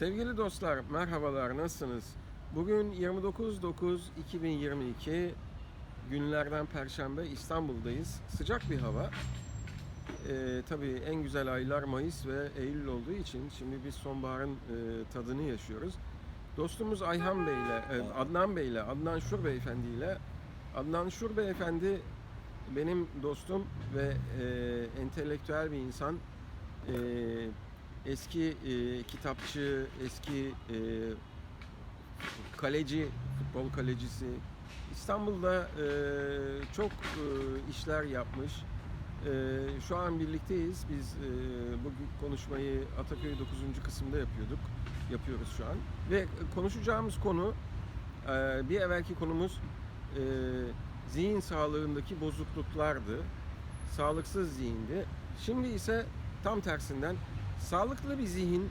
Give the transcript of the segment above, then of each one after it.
Sevgili dostlar, merhabalar, nasılsınız? Bugün 29.9.2022 günlerden Perşembe İstanbul'dayız. Sıcak bir hava. Ee, tabii en güzel aylar Mayıs ve Eylül olduğu için şimdi biz sonbaharın e, tadını yaşıyoruz. Dostumuz Ayhan Bey ile, e, Adnan Bey ile, Adnan Şur Beyefendi ile Adnan Şur Beyefendi benim dostum ve e, entelektüel bir insan. E, eski e, kitapçı, eski e, kaleci, futbol kalecisi. İstanbul'da e, çok e, işler yapmış. E, şu an birlikteyiz. Biz e, bu konuşmayı Ataköy 9. kısımda yapıyorduk. Yapıyoruz şu an. Ve konuşacağımız konu e, bir evvelki konumuz e, zihin sağlığındaki bozukluklardı. Sağlıksız zihindi. Şimdi ise tam tersinden sağlıklı bir zihin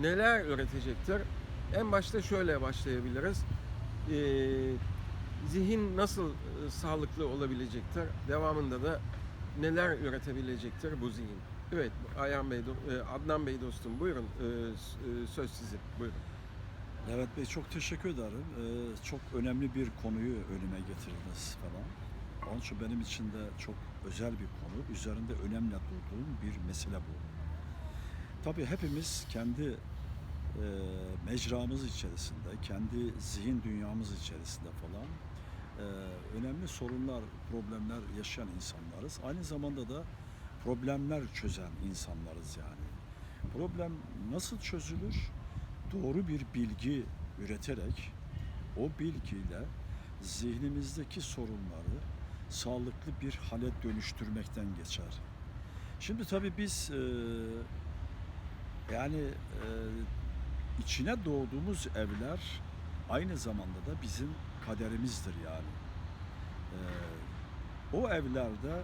neler üretecektir? En başta şöyle başlayabiliriz. Ee, zihin nasıl e, sağlıklı olabilecektir? Devamında da neler üretebilecektir bu zihin? Evet, Ayhan Bey, e, Adnan Bey dostum buyurun. Ee, e, söz sizin. Buyurun. Evet Bey çok teşekkür ederim. Ee, çok önemli bir konuyu önüme getirdiniz falan. Onun için benim için de çok özel bir konu. Üzerinde önemli durduğum bir mesele bu. Tabii hepimiz kendi e, mecramız içerisinde, kendi zihin dünyamız içerisinde falan e, önemli sorunlar, problemler yaşayan insanlarız. Aynı zamanda da problemler çözen insanlarız yani. Problem nasıl çözülür? Doğru bir bilgi üreterek o bilgiyle zihnimizdeki sorunları sağlıklı bir hale dönüştürmekten geçer. Şimdi tabii biz e, yani e, içine doğduğumuz evler aynı zamanda da bizim kaderimizdir yani. E, o evlerde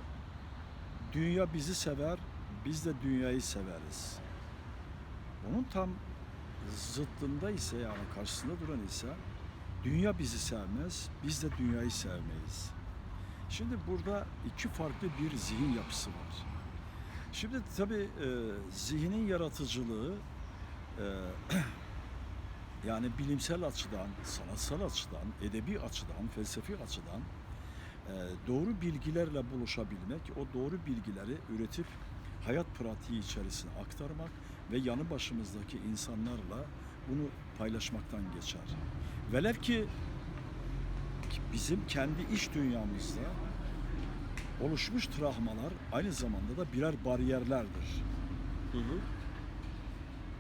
dünya bizi sever, biz de dünyayı severiz. Onun tam zıttında ise yani karşısında duran ise dünya bizi sevmez, biz de dünyayı sevmeyiz. Şimdi burada iki farklı bir zihin yapısı var. Şimdi tabii e, zihnin yaratıcılığı e, yani bilimsel açıdan, sanatsal açıdan, edebi açıdan, felsefi açıdan e, doğru bilgilerle buluşabilmek, o doğru bilgileri üretip hayat pratiği içerisine aktarmak ve yanı başımızdaki insanlarla bunu paylaşmaktan geçer. Velev ki bizim kendi iş dünyamızda oluşmuş travmalar aynı zamanda da birer bariyerlerdir. Hı hı.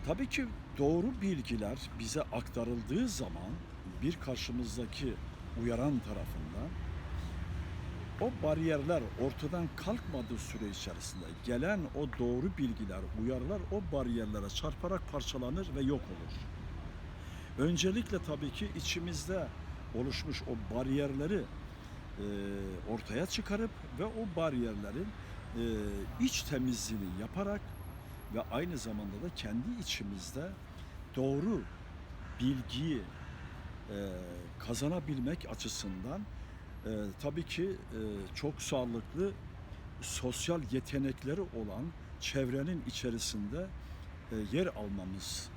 Tabii ki doğru bilgiler bize aktarıldığı zaman bir karşımızdaki uyaran tarafından o bariyerler ortadan kalkmadığı süre içerisinde gelen o doğru bilgiler, uyarılar o bariyerlere çarparak parçalanır ve yok olur. Öncelikle tabii ki içimizde oluşmuş o bariyerleri e, ortaya çıkarıp ve o bariyerlerin e, iç temizliğini yaparak ve aynı zamanda da kendi içimizde doğru bilgiyi e, kazanabilmek açısından e, tabii ki e, çok sağlıklı sosyal yetenekleri olan çevrenin içerisinde yer almamız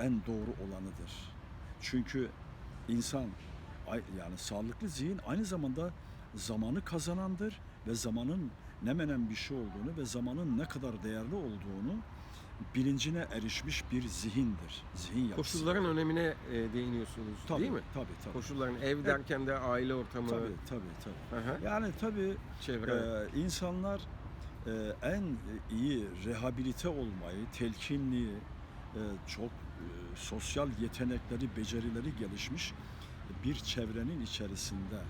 en doğru olanıdır. Çünkü insan yani sağlıklı zihin aynı zamanda zamanı kazanandır ve zamanın ne menen bir şey olduğunu ve zamanın ne kadar değerli olduğunu bilincine erişmiş bir zihindir. Zihin yapısı. Koşulların önemine e, değiniyorsunuz tabii, değil mi? Tabii tabii. Koşulların ev derken de aile ortamı, Tabii tabii tabii. Aha, Yani tabii çevre. Ee, insanlar e, en iyi rehabilite olmayı, telkinliği, e, çok e, sosyal yetenekleri, becerileri gelişmiş bir çevrenin içerisinde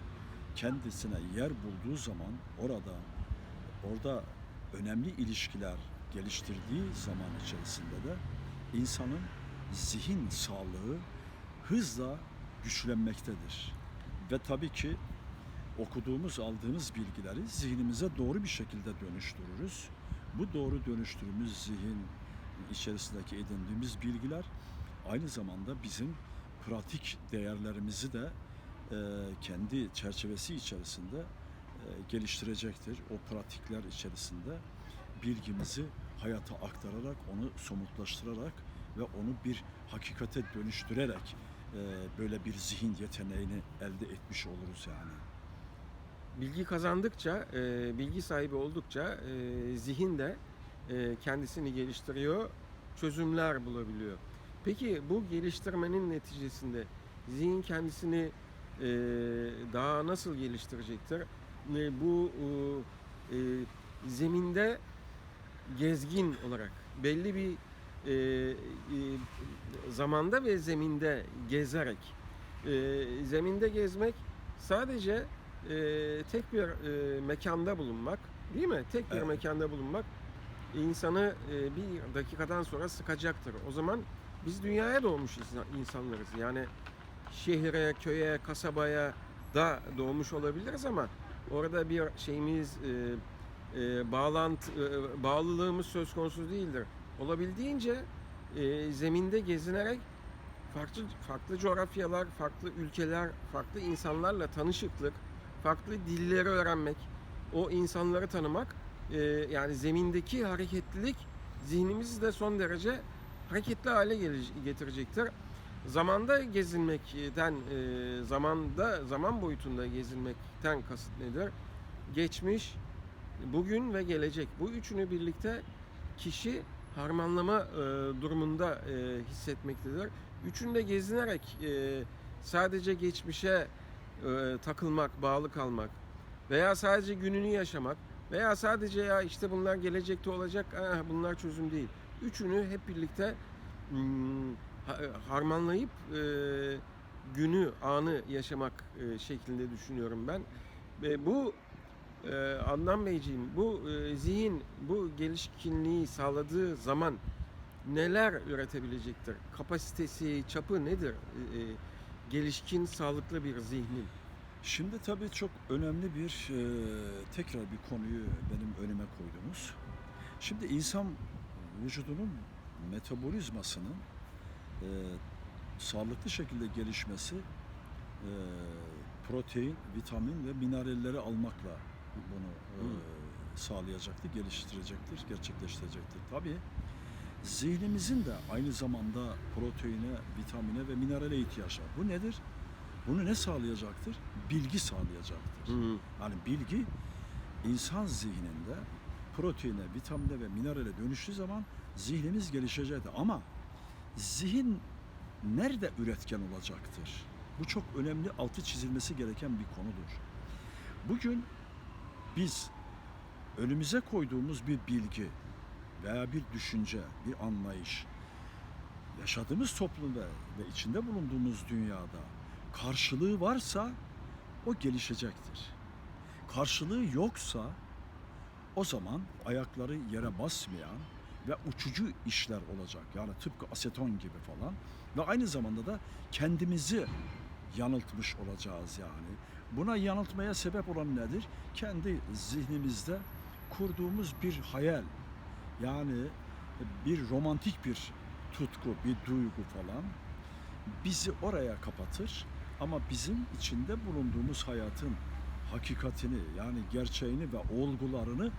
kendisine yer bulduğu zaman orada orada önemli ilişkiler geliştirdiği zaman içerisinde de insanın zihin sağlığı hızla güçlenmektedir. Ve tabii ki okuduğumuz, aldığımız bilgileri zihnimize doğru bir şekilde dönüştürürüz. Bu doğru dönüştürdüğümüz zihin içerisindeki edindiğimiz bilgiler aynı zamanda bizim pratik değerlerimizi de e, kendi çerçevesi içerisinde e, geliştirecektir. O pratikler içerisinde bilgimizi hayata aktararak, onu somutlaştırarak ve onu bir hakikate dönüştürerek e, böyle bir zihin yeteneğini elde etmiş oluruz yani. Bilgi kazandıkça, e, bilgi sahibi oldukça e, zihin de e, kendisini geliştiriyor, çözümler bulabiliyor. Peki bu geliştirmenin neticesinde zihin kendisini e, daha nasıl geliştirecektir? E, bu e, zeminde gezgin olarak belli bir e, e, zamanda ve zeminde gezerek e, zeminde gezmek sadece e, tek bir e, mekanda bulunmak değil mi? Tek bir Evet. mekanda bulunmak insanı e, bir dakikadan sonra sıkacaktır. O zaman biz dünyaya doğmuş insan- insanlarız. Yani şehre, köye, kasabaya da doğmuş olabiliriz ama orada bir şeyimiz e, e, bağlantı e, bağlılığımız söz konusu değildir. Olabildiğince e, zeminde gezinerek farklı farklı coğrafyalar, farklı ülkeler, farklı insanlarla tanışıklık, farklı dilleri öğrenmek, o insanları tanımak, e, yani zemindeki hareketlilik zihnimizi de son derece hareketli hale getirecektir. Zamanda gezinmekten, e, zamanda zaman boyutunda gezinmekten kasıt nedir? Geçmiş, bugün ve gelecek. Bu üçünü birlikte kişi harmanlama e, durumunda e, hissetmektedir. Üçünü de gezinerek e, sadece geçmişe takılmak, bağlı kalmak veya sadece gününü yaşamak veya sadece ya işte bunlar gelecekte olacak, ah, bunlar çözüm değil. Üçünü hep birlikte ha- harmanlayıp e, günü, anı yaşamak e, şeklinde düşünüyorum ben. Ve bu e, Adnan Beyciğim, bu e, zihin, bu gelişkinliği sağladığı zaman neler üretebilecektir? Kapasitesi, çapı nedir? E, e, gelişkin, sağlıklı bir zihnin. Şimdi tabii çok önemli bir e, tekrar bir konuyu benim önüme koydunuz. Şimdi insan vücudunun metabolizmasının e, sağlıklı şekilde gelişmesi e, protein, vitamin ve mineralleri almakla bunu e, sağlayacaktır, geliştirecektir, gerçekleştirecektir. Tabii zihnimizin de aynı zamanda proteine, vitamine ve minerale ihtiyaç var. Bu nedir? Bunu ne sağlayacaktır? Bilgi sağlayacaktır. Yani bilgi insan zihninde proteine, vitamine ve minerale dönüştüğü zaman zihnimiz gelişecektir. Ama zihin nerede üretken olacaktır? Bu çok önemli, altı çizilmesi gereken bir konudur. Bugün biz önümüze koyduğumuz bir bilgi veya bir düşünce, bir anlayış, yaşadığımız toplumda ve içinde bulunduğumuz dünyada karşılığı varsa o gelişecektir. Karşılığı yoksa o zaman ayakları yere basmayan ve uçucu işler olacak. Yani tıpkı aseton gibi falan ve aynı zamanda da kendimizi yanıltmış olacağız yani. Buna yanıltmaya sebep olan nedir? Kendi zihnimizde kurduğumuz bir hayal. Yani bir romantik bir tutku, bir duygu falan bizi oraya kapatır ama bizim içinde bulunduğumuz hayatın hakikatini yani gerçeğini ve olgularını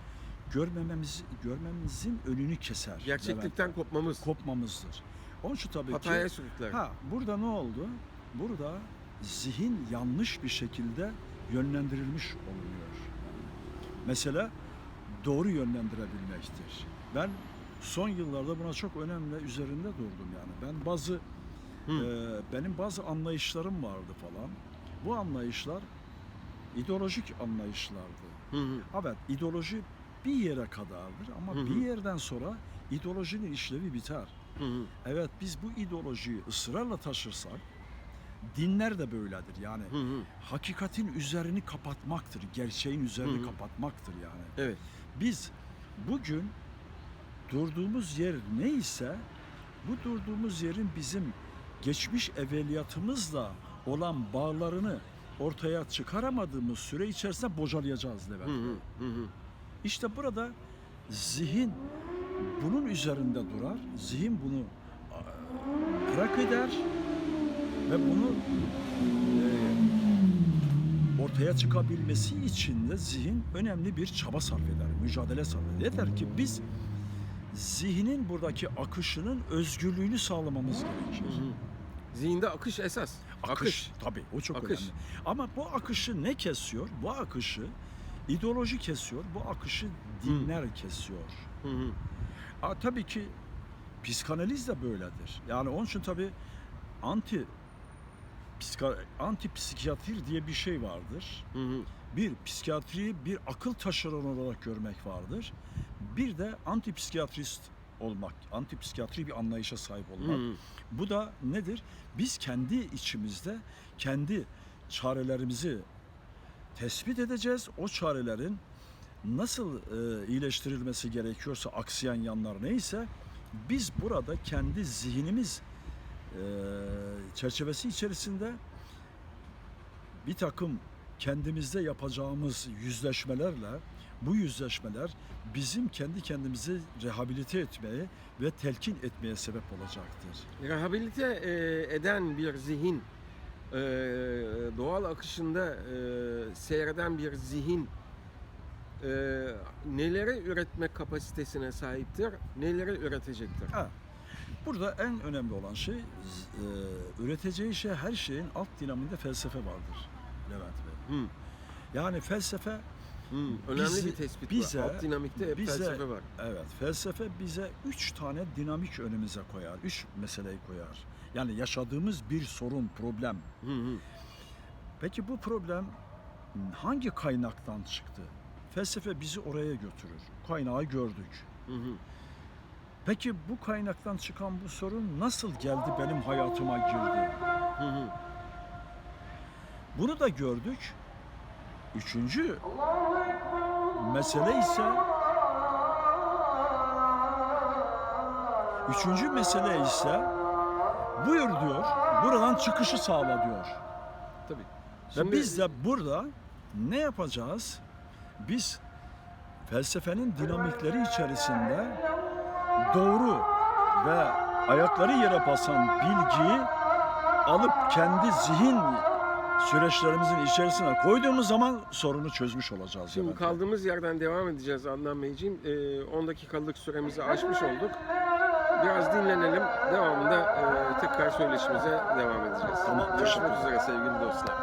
görmememiz görmemizin önünü keser. Gerçeklikten Levent. kopmamız, kopmamızdır. Onun için tabii hataya ki sürükler. ha burada ne oldu? Burada zihin yanlış bir şekilde yönlendirilmiş olunuyor. Mesela doğru yönlendirebilmektir. Ben son yıllarda buna çok önemli üzerinde durdum yani. Ben bazı Hı. ee, benim bazı anlayışlarım vardı falan. Bu anlayışlar ideolojik anlayışlardı. Hı hı. Evet, ideoloji bir yere kadardır ama Hı hı. bir yerden sonra ideolojinin işlevi biter. Hı hı. Evet, biz bu ideolojiyi ısrarla taşırsak, dinler de böyledir yani. Hı hı. Hakikatin üzerini kapatmaktır, gerçeğin üzerini Hı hı. kapatmaktır yani. Evet. Biz bugün durduğumuz yer neyse bu durduğumuz yerin bizim geçmiş evveliyatımızla olan bağlarını ortaya çıkaramadığımız süre içerisinde bocalayacağız Levent. Hı hı. Hı. İşte burada zihin bunun üzerinde durar. Zihin bunu bırak eder ve bunu e, ortaya çıkabilmesi için de zihin önemli bir çaba sarf eder, mücadele sarf eder. Yeter ki biz zihnin buradaki akışının özgürlüğünü sağlamamız gerekir. Zihinde akış esas. Akış. Tabii o çok Akış. önemli. Ama bu akışı ne kesiyor? Bu akışı ideoloji kesiyor. Bu akışı dinler kesiyor. Hı hı. Aa, tabii ki psikanaliz de böyledir. Yani onun için tabii anti psika, anti psikiyatri diye bir şey vardır. Hı hı. Bir psikiyatriyi bir akıl taşıronu olarak görmek vardır. Bir de anti psikiyatrist olmak, anti psikiyatri bir anlayışa sahip olmak. Hı. Bu da nedir? Biz kendi içimizde kendi çarelerimizi tespit edeceğiz. O çarelerin nasıl e, iyileştirilmesi gerekiyorsa aksayan yanlar neyse biz burada kendi zihnimiz e, çerçevesi içerisinde bir takım kendimizde yapacağımız yüzleşmelerle bu yüzleşmeler bizim kendi kendimizi rehabilite etmeye ve telkin etmeye sebep olacaktır. Rehabilite e, eden bir zihin, e, doğal akışında e, seyreden bir zihin neleri üretme kapasitesine sahiptir, neleri üretecektir? Ha, burada en önemli olan şey üreteceği şey her şeyin alt dinaminde felsefe vardır Levent Bey. Hı, Yani felsefe hı. Önemli Bizi- bir tespit bize- var. Alt dinamikte hep bize- felsefe var. Evet, felsefe bize üç tane dinamik önümüze koyar, üç meseleyi koyar. Yani yaşadığımız bir sorun, problem. Hı hı. Peki bu problem hangi kaynaktan çıktı? Felsefe bizi oraya götürür. Kaynağı gördük. Hı hı. Peki bu kaynaktan çıkan bu sorun nasıl geldi benim hayatıma girdi? Hı hı. Bunu da gördük. Üçüncü mesele ise Üçüncü mesele ise buyur diyor, buradan çıkışı sağla diyor. Tabii. Ve biz de burada ne yapacağız? Biz felsefenin dinamikleri içerisinde doğru ve ayakları yere basan bilgiyi alıp kendi zihin süreçlerimizin içerisine koyduğumuz zaman sorunu çözmüş olacağız. Şimdi kaldığımız yerden devam edeceğiz Adnan Beyciğim. Ee, 10 dakikalık süremizi aşmış olduk. Biraz dinlenelim. Devamında e, tekrar söyleşimize devam edeceğiz. Tamam, Görüşmek üzere sevgili dostlar.